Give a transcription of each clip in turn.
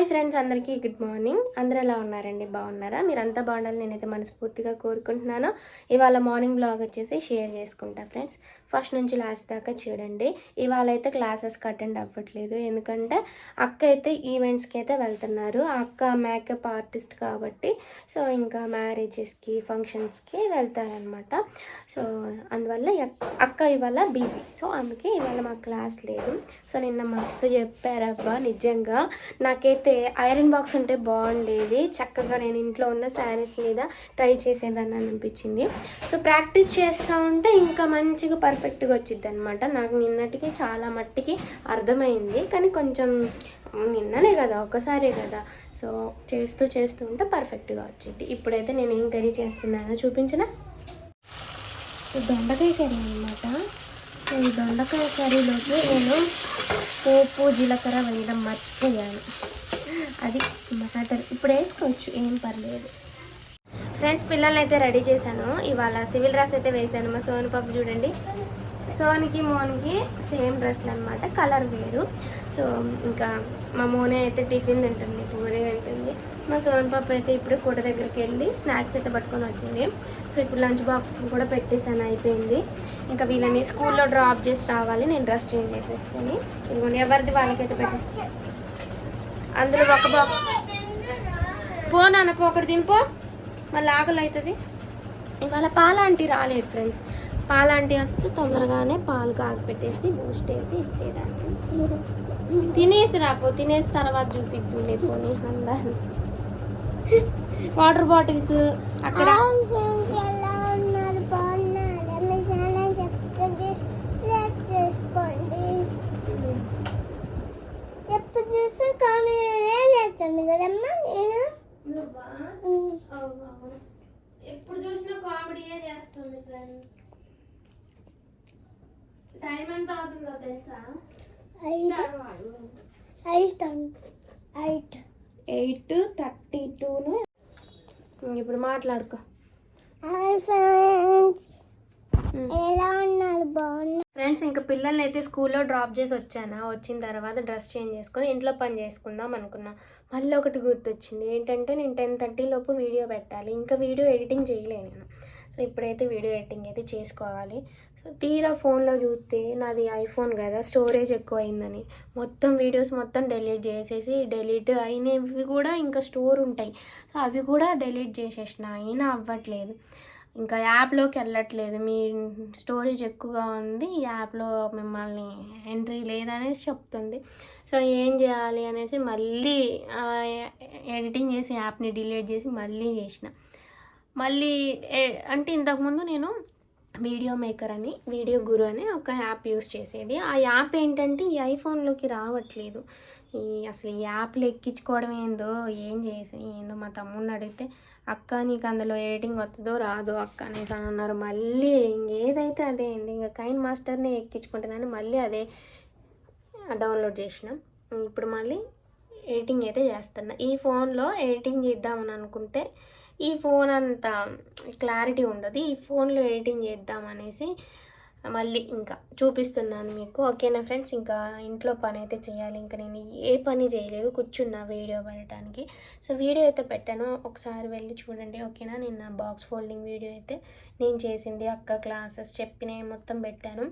Hi friends అందరికీ good morning. అందరూ ఎలా ఉన్నారండి? బాగున్నారా? మీరంతా బాగుండాలి నేనైతే మనస్ఫూర్తిగా కోరుకుంటున్నాను. ఇవాళ మార్నింగ్ బ్లాగ్ వచ్చేసి షేర్ చేసుకుంటా ఫ్రెండ్స్. ఫస్ట్ నుంచి లాస్ట్ దాకా చూడండి ఇవాళ అయితే క్లాసెస్కి అటెండ్ అవ్వట్లేదు. ఎందుకంటే అక్క అయితే ఈవెంట్స్కి అయితే వెళ్తున్నారు. అక్క మేకప్ ఆర్టిస్ట్ కాబట్టి సో ఇంకా మ్యారేజెస్కి ఫంక్షన్స్కి వెళ్తారనమాట సో అందువల్ల అక్క ఇవాళ బిజీ సో అందుకే ఇవాళ మా క్లాస్ లేదు. సో నిన్న మస్తు చెప్పారబ్బా నిజంగా. నాకైతే ఐరన్ బాక్స్ ఉంటే బాగుండేది. చక్కగా నేను ఇంట్లో ఉన్న శారీస్ మీద ట్రై చేసేదాన్ని అనిపించింది. సో ప్రాక్టీస్ చేస్తూ ఉంటే ఇంకా మంచిగా పర్ఫెక్ట్గా వచ్చింది అనమాట నాకు నిన్నటికి చాలా మట్టికి అర్థమైంది. కానీ కొంచెం నిన్ననే కదా ఒక్కసారే కదా. సో చేస్తూ చేస్తూ ఉంటే పర్ఫెక్ట్గా వచ్చింది ఇప్పుడైతే నేను ఏం కర్రీ చేస్తున్నానో చూపించిన? దొండకాయ కర్రీ అనమాట ఈ దొండకాయ కర్రీలోకి నేను పోపు జీలకర్ర వేయడం మర్చిపోయాను. అది మ్యాటర్ ఇప్పుడు వేసుకోవచ్చు ఏం పర్లేదు. ఫ్రెండ్స్ పిల్లల్ని అయితే రెడీ చేశాను. ఇవాళ సివిల్ డ్రెస్ అయితే వేశాను. మా సోను పాప చూడండి. సోనికి మోన్కి సేమ్ డ్రెస్లు అనమాట కలర్ వేరు. సో ఇంకా మా మోనే అయితే టిఫిన్ తింటుంది పూరి తింటుంది. మా సోన్ పాప అయితే ఇప్పుడు కూడ దగ్గరికి వెళ్ళి స్నాక్స్ అయితే పట్టుకొని వచ్చింది. సో ఇప్పుడు లంచ్ బాక్స్ కూడా పెట్టేసాను అయిపోయింది. ఇంకా వీళ్ళని స్కూల్లో డ్రాప్ చేసి రావాలి. నేను డ్రెస్ చేంజ్ చేసేసుకొని. ఇదిగోండి ఎవరిది వాళ్ళకైతే పెట్టచ్చు అందులో ఒక బాక్స్. పో నాన్న పో ఒకటి తినిపో. మళ్ళీ ఆకలి అవుతుంది ఇవాళ పాలాంటి రాలేదు ఫ్రెండ్స్. పాలాంటి వస్తే తొందరగానే పాలు కాగపెట్టేసి బూస్ట్ వేసి ఇచ్చేదాన్ని. తినేసి రాపో తినేసి తర్వాత చూపిద్దులే పోనీ అందాన్ని. వాటర్ బాటిల్స్ అక్కడ. ఎప్పుడు చూస్తే కానీ చేస్తాను. కదమ్మా నేను? ఫ్రెండ్స్ టైం ఎంత అవుతుందో తెలుసా? ఐట్ ఎయిట్ థర్టీ టూను. ఇప్పుడు మాట్లాడుకో. ఫ్రెండ్స్. ఎలా ఉన్నారు? బాగున్నారు ఫ్రెండ్స్ ఇంకా పిల్లల్ని అయితే స్కూల్లో డ్రాప్ చేసి వచ్చానా? వచ్చిన తర్వాత డ్రెస్ చేంజ్ చేసుకొని ఇంట్లో పని చేసుకుందాం అనుకున్నా. మళ్ళీ ఒకటి గుర్తొచ్చింది. ఏంటంటే నేను టెన్ థర్టీ లోపు వీడియో పెట్టాలి. ఇంకా వీడియో ఎడిటింగ్ చేయలే నేను. సో ఇప్పుడైతే వీడియో ఎడిటింగ్ అయితే చేసుకోవాలి. సో తీరా ఫోన్లో చూస్తే నాది ఐఫోన్ కదా స్టోరేజ్ ఎక్కువ అయిందని మొత్తం వీడియోస్ మొత్తం డెలీట్ చేసేసి డెలీట్ అయినవి కూడా ఇంకా స్టోర్ ఉంటాయి. సో అవి కూడా డెలీట్ చేసేసిన అయినా అవ్వట్లేదు. ఇంకా యాప్లోకి వెళ్ళట్లేదు. మీ స్టోరేజ్ ఎక్కువగా ఉంది ఈ యాప్లో మిమ్మల్ని ఎంట్రీ లేదనేసి చెప్తుంది. సో ఏం చేయాలి అనేసి మళ్ళీ ఎడిటింగ్ చేసి యాప్ని డిలీట్ చేసి మళ్ళీ చేసిన. మళ్ళీ అంటే ఇంతకుముందు నేను వీడియో మేకర్ అని వీడియో గురు అని ఒక యాప్ యూస్ చేసేది. ఆ యాప్ ఏంటంటే ఈ ఐఫోన్లోకి రావట్లేదు. ఈ అసలు ఈ యాప్లు ఎక్కించుకోవడం ఏందో ఏం చేసి ఏందో మా తమ్ముడిని అడిగితే అక్క నీకు అందులో ఎడిటింగ్ వస్తుందో రాదో అక్క అనేసి అని అన్నారు. మళ్ళీ ఇంకేదైతే అదే అయింది ఇంకా కైన్ మాస్టర్ని ఎక్కించుకుంటున్నాను మళ్ళీ అదే డౌన్లోడ్ చేసిన. ఇప్పుడు మళ్ళీ ఎడిటింగ్ అయితే చేస్తున్నా. ఈ ఫోన్లో ఎడిటింగ్ చేద్దామని అనుకుంటే ఈ ఫోన్ అంత క్లారిటీ ఉండదు. ఈ ఫోన్లో ఎడిటింగ్ చేద్దాం అనేసి మళ్ళీ ఇంకా చూపిస్తున్నాను మీకు. ఓకేనా ఫ్రెండ్స్? ఇంకా ఇంట్లో పని అయితే చేయాలి. ఇంకా నేను ఏ పని చేయలేదు. కూర్చున్నా వీడియో పెట్టడానికి సో వీడియో అయితే పెట్టాను. ఒకసారి వెళ్ళి చూడండి. ఓకేనా? నిన్న బాక్స్ ఫోల్డింగ్ వీడియో అయితే నేను చేసింది. అక్క క్లాసెస్ చెప్పినవి మొత్తం పెట్టాను.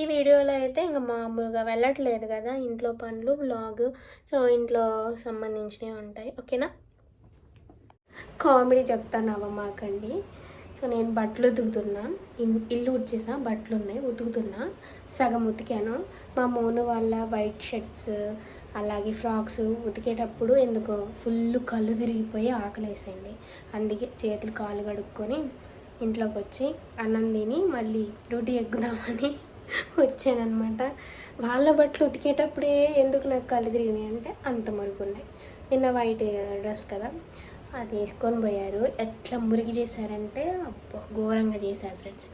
ఈ వీడియోలో అయితే ఇంకా మామూలుగా వెళ్ళట్లేదు కదా. ఇంట్లో పనులు బ్లాగ్ సో ఇంట్లో సంబంధించినవి ఉంటాయి. ఓకేనా? కామెడీ చెప్తాను అవ్వమాకండి సో నేను బట్టలు ఉతుకుతున్నా. ఇల్లు ఉడిచేసా బట్టలు ఉన్నాయి ఉతుకుతున్నా. సగం ఉతికాను. మా మోను వాళ్ళ వైట్ షర్ట్స్ అలాగే ఫ్రాక్స్ ఉతికేటప్పుడు ఎందుకో ఫుల్ కళ్ళు తిరిగిపోయి ఆకలేసింది. అందుకే చేతులు కాలు కడుక్కొని ఇంట్లోకి వచ్చి అన్నం తిని మళ్ళీ డ్యూటీ ఎక్కుదామని వచ్చానమాట వాళ్ళ బట్టలు ఉతికేటప్పుడే ఎందుకు నాకు కళ్ళు తిరిగినాయి అంటే అంత మురుగున్నాయి నిన్న వైట్ డ్రెస్ కదా. అది వేసుకొని పోయారు. ఎట్లా మురిగి చేశారంటే అబ్బో ఘోరంగా చేశారు ఫ్రెండ్స్.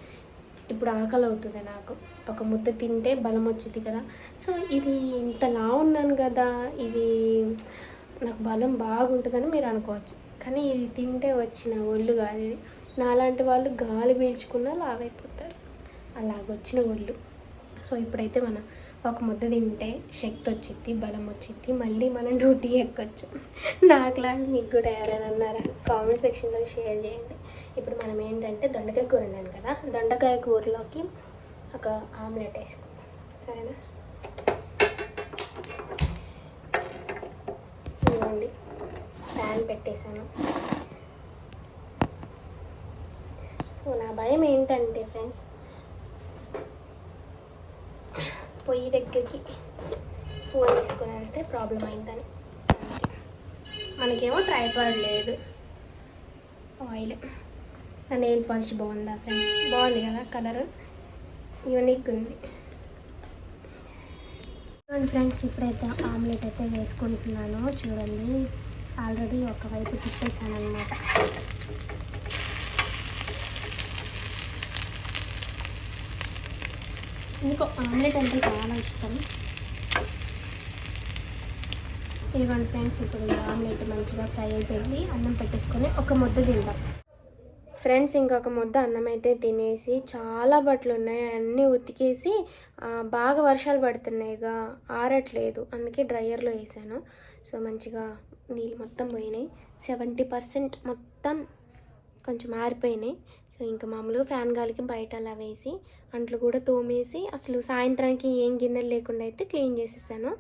ఇప్పుడు ఆకలి అవుతుంది నాకు. ఒక ముద్ద తింటే బలం వచ్చింది కదా. సో ఇది ఇంతలా ఉన్నాను కదా ఇది నాకు బలం బాగుంటుందని మీరు అనుకోవచ్చు. కానీ ఇది తింటే వచ్చిన ఒళ్ళు కాదు ఇది. నాలాంటి వాళ్ళు గాలి పీల్చుకున్నా లావైపోతారు. అలాగొచ్చిన ఒళ్ళు. సో ఇప్పుడైతే మన ఒక ముద్ద తింటే శక్తి వచ్చింది బలం వచ్చింది మళ్ళీ మనం డ్యూటీ ఎక్కొచ్చు. నాకులా మీకు కూడా ఎవరైనా అన్నారా కామెంట్ సెక్షన్లో షేర్ చేయండి. ఇప్పుడు మనం ఏంటంటే దొండకాయ కూర ఉన్నాను కదా దొండకాయ కూరలోకి ఒక ఆమ్లెట్ వేసుకుందాం. సరేనా? ఇవ్వండి ప్యాన్ పెట్టేశాను. సో నా భయం ఏంటంటే ఫ్రెండ్స్ పొయ్యి దగ్గరికి ఫోన్ తీసుకుని వెళ్తే ప్రాబ్లం అయిందని. మనకేమో ట్రైపాడ్ లేదు. ఆయిల్. నా నెయిల్ ఫస్ట్ బాగుందా ఫ్రెండ్స్? బాగుంది కదా కలర్? యూనిక్ ఉంది. చూడండి ఫ్రెండ్స్ ఇప్పుడైతే ఆమ్లెట్ అయితే వేసుకుంటున్నాను. చూడండి ఆల్రెడీ ఒకవైపు తిప్పేసాను అనమాట ఇంకో ఆమ్లెట్ అంటే చాలా ఇష్టం. ఇదిగోండి ఫ్రెండ్స్ ఇప్పుడు ఆమ్లెట్ మంచిగా ఫ్రై అయిపోయింది. అన్నం పెట్టేసుకొని ఒక ముద్ద తిందాం. ఫ్రెండ్స్ ఇంకొక ముద్ద అన్నం అయితే తినేసి చాలా బట్టలు ఉన్నాయి. అన్నీ ఉతికేసి బాగా వర్షాలు పడుతున్నాయిగా ఆరట్లేదు. అందుకే డ్రయర్లో వేసాను. సో మంచిగా నీళ్ళు మొత్తం పోయినాయి. సెవెంటీ పర్సెంట్ మొత్తం కొంచెం ఆరిపోయినాయి. సో ఇంకా మామూలుగా ఫ్యాన్ గాలికి బయట అలా వేసి అంట్లు కూడా తోమేసి అసలు సాయంత్రానికి ఏం గిన్నెలు లేకుండా అయితే క్లీన్ చేసేసాను.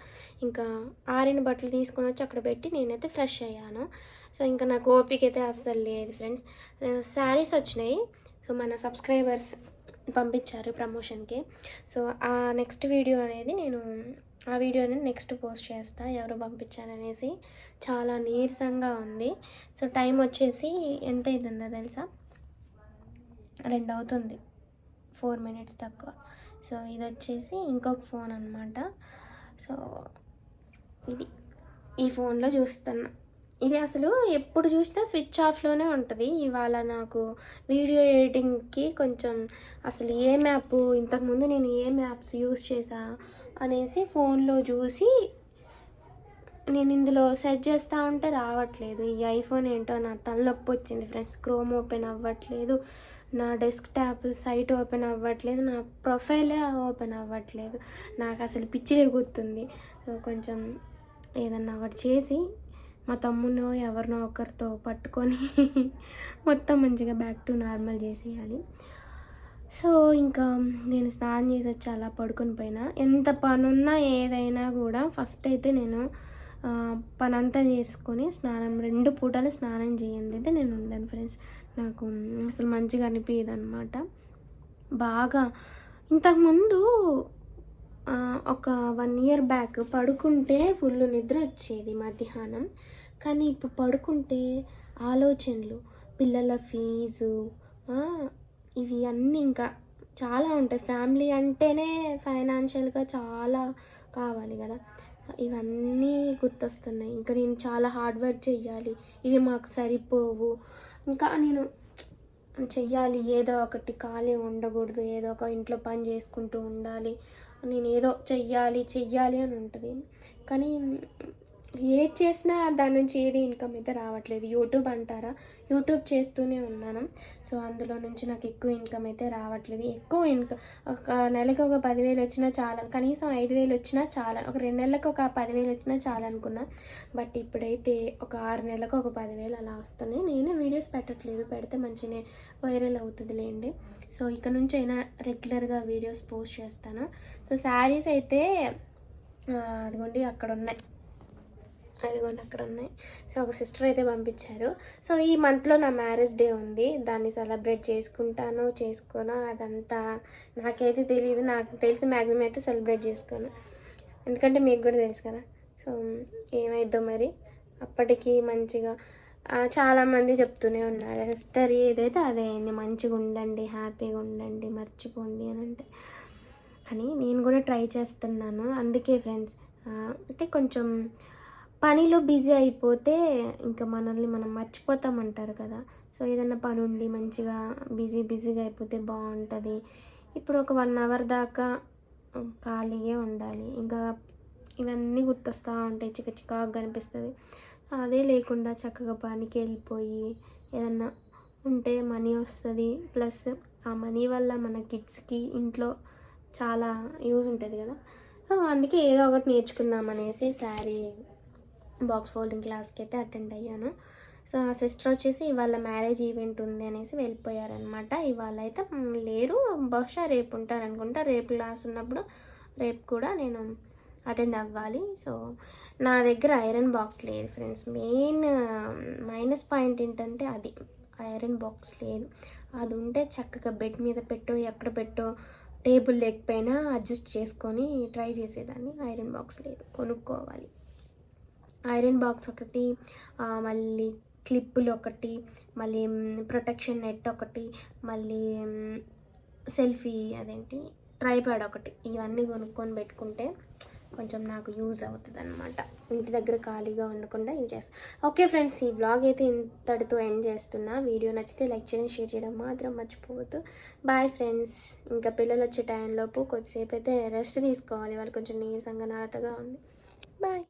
ఇంకా ఆరిన బట్టలు తీసుకొని వచ్చి అక్కడ పెట్టి నేనైతే ఫ్రెష్ అయ్యాను. సో ఇంకా నాకు ఓపిక అయితే అస్సలు లేదు ఫ్రెండ్స్. శారీస్ వచ్చినాయి. సో మన సబ్స్క్రైబర్స్ పంపించారు ప్రమోషన్కి. సో ఆ నెక్స్ట్ వీడియో అనేది నేను ఆ వీడియో అనేది నెక్స్ట్ పోస్ట్ చేస్తా ఎవరు పంపించారనేసి. చాలా నీరసంగా ఉంది. సో టైం వచ్చేసి ఎంత అవుతుందో తెలుసా? రెండు అవుతుంది ఫోర్ మినిట్స్ తక్కువ. సో ఇది వచ్చేసి ఇంకొక ఫోన్ అనమాట సో ఇది. ఈ ఫోన్లో చూస్తున్నా. ఇది అసలు ఎప్పుడు చూసినా స్విచ్ ఆఫ్లోనే ఉంటుంది. ఇవాళ నాకు వీడియో ఎడిటింగ్కి కొంచెం అసలు ఏ మ్యాప్ ఇంతకుముందు నేను ఏ మ్యాప్స్ యూస్ చేసా అనేసి ఫోన్లో చూసి నేను ఇందులో సెర్చ్ చేస్తూ ఉంటే రావట్లేదు. ఈ ఐఫోన్ ఏంటో నా తలనొప్పి వచ్చింది ఫ్రెండ్స్. క్రోమ్ ఓపెన్ అవ్వట్లేదు. నా డెస్క్ టాప్ సైట్ ఓపెన్ అవ్వట్లేదు నా ప్రొఫైలే ఓపెన్ అవ్వట్లేదు. నాకు అసలు పిచ్చి గుర్తుంది. సో కొంచెం ఏదన్నా ఒకటి చేసి మా తమ్మునో ఎవరినో ఒకరితో పట్టుకొని మొత్తం మంచిగా బ్యాక్ టు నార్మల్ చేసేయాలి. సో ఇంకా నేను స్నానం చేసి వచ్చి అలా పడుకొని పోయినా. ఎంత పనున్నా ఏదైనా కూడా ఫస్ట్ అయితే నేను పనంతా చేసుకొని స్నానం రెండు పూటలు స్నానం చేయండి అయితే నేను ఉండాను ఫ్రెండ్స్ నాకు అసలు మంచిగా అనిపించదు అనమాట బాగా ఇంతకుముందు ఒక వన్ ఇయర్ బ్యాక్ పడుకుంటే ఫుల్ నిద్ర వచ్చేది మధ్యాహ్నం. కానీ ఇప్పుడు పడుకుంటే ఆలోచనలు పిల్లల ఫీజు ఇవి అన్నీ ఇంకా చాలా ఉంటాయి. ఫ్యామిలీ అంటేనే ఫైనాన్షియల్గా చాలా కావాలి కదా. ఇవన్నీ గుర్తొస్తున్నాయి. ఇంకా నేను చాలా హార్డ్ వర్క్ చెయ్యాలి. ఇవి మాకు సరిపోవు. ఇంకా నేను చెయ్యాలి. ఏదో ఒకటి ఖాళీ ఉండకూడదు. ఏదో ఒక ఇంట్లో పని చేసుకుంటూ ఉండాలి. నేను ఏదో చెయ్యాలి చెయ్యాలి అని ఉంటుంది. కానీ ఏది చేసినా దాని నుంచి ఏది ఇన్కమ్ అయితే రావట్లేదు. యూట్యూబ్ అంటారా? యూట్యూబ్ చేస్తూనే ఉన్నాను. సో అందులో నుంచి నాకు ఎక్కువ ఇన్కమ్ అయితే రావట్లేదు. ఎక్కువ ఇన్కమ్ ఒక నెలకి ఒక పదివేలు వచ్చినా చాలా కనీసం ఐదు వేలు వచ్చినా చాలా ఒక రెండు నెలలకు ఒక పదివేలు వచ్చినా చాలా అనుకున్నా. బట్ ఇప్పుడైతే ఒక ఆరు నెలలకు ఒక పదివేలు అలా వస్తున్నాయి. నేను వీడియోస్ పెట్టట్లేదు. పెడితే మంచిగానే వైరల్ అవుతుందిలేండి. సో ఇక నుంచి అయినా రెగ్యులర్గా వీడియోస్ పోస్ట్ చేస్తాను. సో శారీస్ అయితే అదిగోండి అక్కడ ఉన్నాయి అదిగోండి అక్కడ ఉన్నాయి. సో ఒక సిస్టర్ అయితే పంపించారు. సో ఈ మంత్లో నా మ్యారేజ్ డే ఉంది. దాన్ని సెలబ్రేట్ చేసుకుంటాను చేసుకోను. అదంతా నాకైతే తెలియదు నాకు తెలిసి మ్యాక్సిమం అయితే సెలబ్రేట్ చేసుకోను. ఎందుకంటే మీకు కూడా తెలుసు కదా. సో ఏమైద్దో మరి. అప్పటికి మంచిగా చాలామంది చెప్తూనే ఉన్నారు. సిస్టర్ ఏదైతే అదే అయింది. మంచిగా ఉండండి హ్యాపీగా ఉండండి మర్చిపోండి అని అంటే. అని నేను కూడా ట్రై చేస్తున్నాను. అందుకే ఫ్రెండ్స్ అంటే కొంచెం పనిలో బిజీ అయిపోతే ఇంకా మనల్ని మనం మర్చిపోతామంటారు కదా. సో ఏదైనా పని ఉండి మంచిగా బిజీ బిజీగా అయిపోతే బాగుంటుంది. ఇప్పుడు ఒక వన్ అవర్ దాకా ఖాళీగా ఉండాలి. ఇంకా ఇవన్నీ గుర్తొస్తూ ఉంటాయి. చిక్క చిక్కగా కనిపిస్తుంది. అదే లేకుండా చక్కగా పనికి వెళ్ళిపోయి ఏదన్నా ఉంటే మనీ వస్తుంది. ప్లస్ ఆ మనీ వల్ల మన కిడ్స్కి ఇంట్లో చాలా యూజ్ ఉంటుంది కదా. సో అందుకే ఏదో ఒకటి నేర్చుకుందాం అనేసి శారీ బాక్స్ ఫోల్డింగ్ క్లాస్కి అయితే అటెండ్ అయ్యాను. సో ఆ సిస్టర్ వచ్చేసి ఇవాళ మ్యారేజ్ ఈవెంట్ ఉంది అనేసి వెళ్ళిపోయారనమాట ఇవాళ అయితే లేరు. బహుశా రేపు ఉంటారు అనుకుంటా. రేపు క్లాస్ ఉన్నప్పుడు రేపు కూడా నేను అటెండ్ అవ్వాలి. సో నా దగ్గర ఐరన్ బాక్స్ లేదు ఫ్రెండ్స్. మెయిన్ మైనస్ పాయింట్ ఏంటంటే అది. ఐరన్ బాక్స్ లేదు. అది ఉంటే చక్కగా బెడ్ మీద పెట్టో ఎక్కడ పెట్టో టేబుల్ లేకపోయినా అడ్జస్ట్ చేసుకొని ట్రై చేసేదాన్ని. ఐరన్ బాక్స్ లేదు. కొనుక్కోవాలి. ఐరన్ బాక్స్ ఒకటి మళ్ళీ క్లిప్పులు ఒకటి మళ్ళీ ప్రొటెక్షన్ నెట్ ఒకటి మళ్ళీ సెల్ఫీ అదేంటి ట్రైపాడ్ ఒకటి. ఇవన్నీ కొనుక్కొని పెట్టుకుంటే కొంచెం నాకు యూజ్ అవుతుంది అనమాట ఇంటి దగ్గర ఖాళీగా ఉండకుండా యూజ్ చేస్తాను ఓకే ఫ్రెండ్స్ ఈ బ్లాగ్ అయితే ఇంతటితో ఎండ్ చేస్తున్నా. వీడియో నచ్చితే లైక్ చేయడం షేర్ చేయడం మాత్రం మర్చిపోవద్దు. Bye friends. ఇంకా పిల్లలు వచ్చే టైంలోపు కొద్దిసేపు అయితే రెస్ట్ తీసుకోవాలి. వాళ్ళు కొంచెం నీరసంగా నారతగా ఉంది. బాయ్.